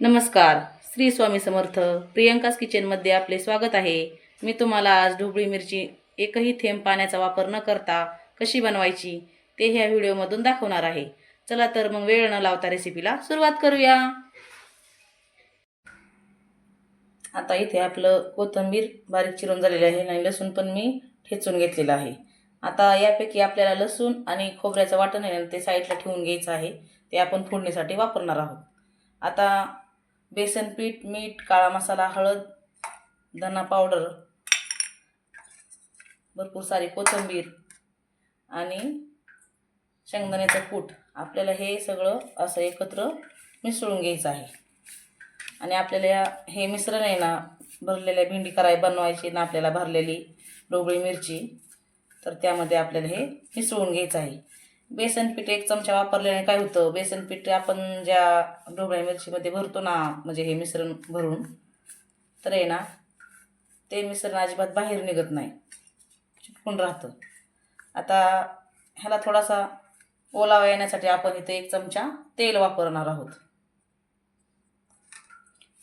नमस्कार श्री स्वामी समर्थ प्रियंकास किचनमध्ये आपले स्वागत आहे. मी तुम्हाला आज ढोबळी मिरची एकही थेंब पाण्याचा वापर न करता कशी बनवायची ते ह्या व्हिडिओमधून दाखवणार आहे. चला तर मग वेळ न लावता रेसिपीला सुरुवात करूया. आता इथे आपलं कोथिंबीर बारीक चिरून झालेली आहे आणि लसूण पण मी ठेचून घेतलेलं आहे. आता यापैकी आपल्याला लसूण आणि खोबऱ्याचं वाटण आहे ना ते साईडला ठेवून घ्यायचं आहे. ते आपण फोडणीसाठी वापरणार आहोत. आता बेसन पीठ मीठ काळा मसाला हळद धना पावडर भरपूर सारी कोथिंबीर आणि शेंगदाण्याचं कूट. आपल्याला हे सगळं असं एकत्र मिसळून घ्यायचं आहे. आणि आपल्याला या हे मिश्रण आहे ना भरलेल्या भेंडी कराय बनवायची ना आपल्याला भरलेली ढोबळी मिरची तर त्यामध्ये आपल्याला हे मिसळून घ्यायचं आहे. बेसन पीठ एक चमचा वापरल्याने काय होतं? बेसन पीठ आपण ज्या ढोबळ्या मिरचीमध्ये भरतो ना म्हणजे हे मिश्रण भरून तर आहे ना ते मिश्रण अजिबात बाहेर निघत नाही. चिटकून राहतं. आता ह्याला थोडासा ओलावा येण्यासाठी आपण इथे एक चमचा तेल वापरणार आहोत.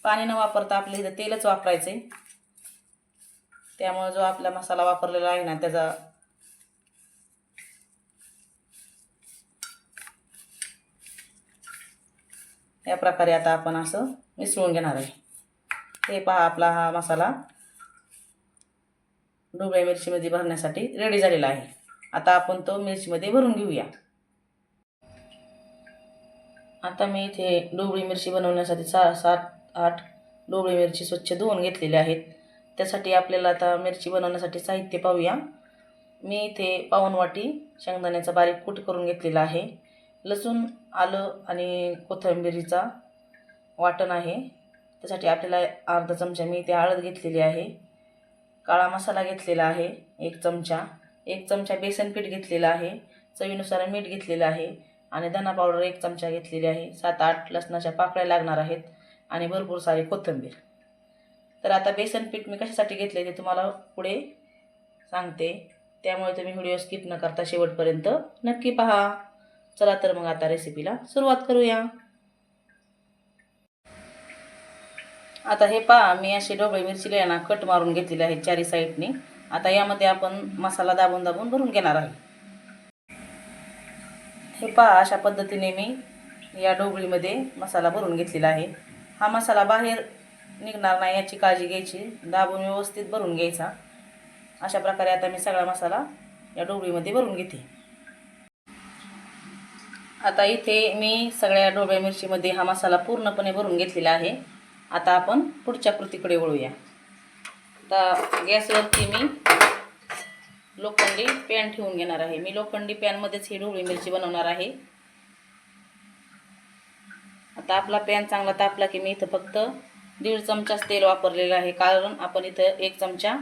पाणी न वापरता आपल्या इथं तेलच वापरायचं आहे त्यामुळे जो आपला मसाला वापरलेला आहे ना त्याचा या प्रकारे आता आपण असं मिसळून घेणार आहे. हे पहा आपला हा मसाला डोबळ्या मिरचीमध्ये भरण्यासाठी रेडी झालेला आहे. आता आपण तो मिरचीमध्ये भरून घेऊया. आता मी इथे डोबळी मिरची बनवण्यासाठी सहा सात आठ डोबळी मिरची स्वच्छ धुवून घेतलेली आहेत. त्यासाठी आपल्याला आता मिरची बनवण्यासाठी साहित्य पाहूया. मी इथे पाऊन वाटी शेंगदाण्याचा बारीक कूट करून घेतलेला आहे. लसूण आलं आणि कोथिंबिरीचा वाटण आहे. त्यासाठी आपल्याला अर्धा चमचा मी ते हळद घेतलेली आहे. काळा मसाला घेतलेला आहे एक चमचा. एक चमचा बेसन पीठ घेतलेला आहे. चवीनुसार मीठ घेतलेलं आहे. आणि धना पावडर एक चमचा घेतलेली आहे. सात आठ लसणाच्या पाकळ्या लागणार आहेत आणि भरपूर सारी कोथिंबीर. तर आता बेसन पीठ मी कशासाठी घेतले ते तुम्हाला पुढे सांगते. त्यामुळे तुम्ही व्हिडिओ स्किप न करता शेवटपर्यंत नक्की पहा. चला तर मग आता रेसिपीला सुरुवात करूया. आता हे पहा मी अशी डोबळे मिरचीला ना कट मारून घेतलेले आहे चारी साईडने. आता यामध्ये आपण मसाला दाबून दाबून भरून घेणार आहे. हे पहा अशा पद्धतीने मी या ढोबळीमध्ये मसाला भरून घेतलेला आहे. हा मसाला बाहेर निघणार नाही याची काळजी घ्यायची. दाबून व्यवस्थित भरून घ्यायचा. अशा प्रकारे आता मी सगळा मसाला या ढोबळीमध्ये भरून घेते. आता इथे मी सगळ्या ढोबळ्या मिरचीमध्ये हा मसाला पूर्णपणे भरून घेतलेला आहे. आता आपण पुढच्या कृतीकडे वळूया. आता गॅसवरती मी लोखंडी पॅन ठेवून घेणार आहे. मी लोखंडी पॅनमध्येच ही ढोबळी मिरची बनवणार आहे. आता आपला पॅन चांगला तापला की मी इथं फक्त दीड चमचाच तेल वापरलेलं आहे. कारण आपण इथं एक चमचा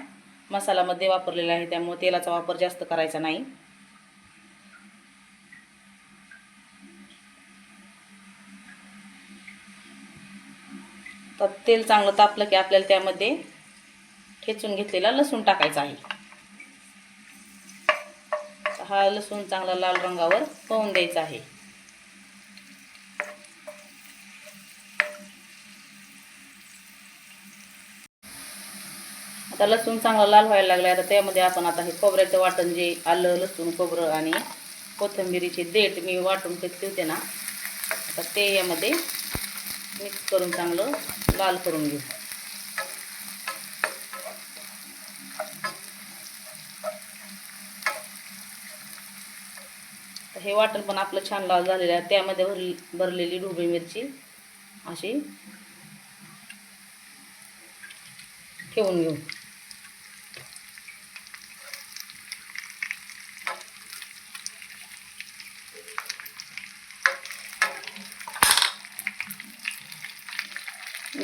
मसालामध्ये वापरलेला आहे. त्यामुळे तेलाचा वापर जास्त करायचा नाही. तर तेल चांगलं तापलं की आपल्याला त्यामध्ये ठेचून घेतलेला लसूण टाकायचा आहे. हा लसूण चांगला लाल रंगावर पवून द्यायचा आहे. आता लसूण चांगला लाल व्हायला लागला आता त्यामध्ये आपण आता हे खोबऱ्याचं वाटण जे आलं लसूण खोबरं आणि कोथिंबिरीचे देठ मी वाटून घेतले होते ना. आता ते यामध्ये मिक्स करून चांगलं लाल करून घेऊ. तर हे वाटण पण आपलं छान लाल झालेलं आहे. त्यामध्ये भरली भरलेली ढोबळी मिरची अशी ठेवून घेऊ.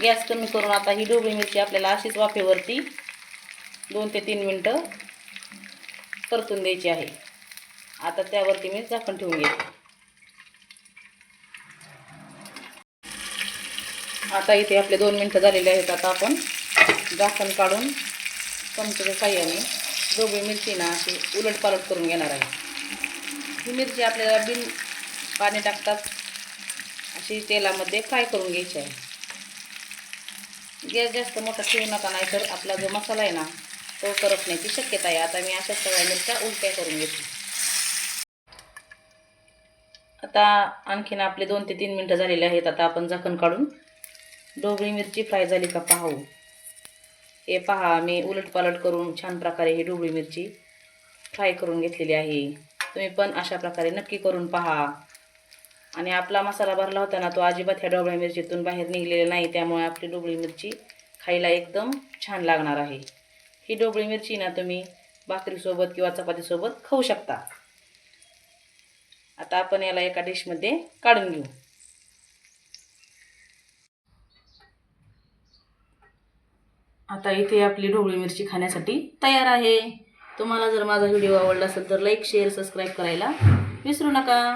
गॅस कमी करून आता ही ढोबळी मिरची आपल्याला अशीच वाफेवरती दोन ते तीन मिनटं परतून द्यायची आहे. आता त्यावरती मी झाकण ठेवून घेते. आता इथे आपले दोन मिनटं झालेले आहेत. आता आपण झाकण काढून चमच्याच्या साह्याने ढोबळी मिरची ना अशी उलटपालट करून घेणार आहे. ही मिरची आपल्याला बिन पाणी टाकतात. अशी तेलामध्ये फ्राय करून घ्यायची आहे. गॅस जास्त मोठा ठेवू नका नाही तर आपला जो मसाला आहे ना तो करपण्याची शक्यता आहे. आता मी अशा सगळ्या मिरच्या उलट्या करून घेते. आता आणखीन आपले दोन ते तीन मिनटं झालेले आहेत. आता आपण झाकण काढून ढोबळी मिरची फ्राय झाली का पाहू. हे पहा मी उलटपालट करून छान प्रकारे ही ढोबळी मिरची फ्राय करून घेतलेली आहे. तुम्ही पण अशा प्रकारे नक्की करून पहा. आणि आपला मसाला भरला होता ना तो अजिबात ह्या डोबळ्या मिरचीतून बाहेर निघलेला नाही त्यामुळे आपली ढोबळी मिरची खायला एकदम छान लागणार आहे. ही ढोबळी मिरची ना तुम्ही भाकरीसोबत किंवा चपातीसोबत खाऊ शकता. आता आपण याला एका डिशमध्ये काढून घेऊ. आता इथे आपली ढोबळी मिरची खाण्यासाठी तयार आहे. तुम्हाला जर माझा व्हिडिओ आवडला असेल तर लाईक शेअर सबस्क्राईब करायला विसरू नका.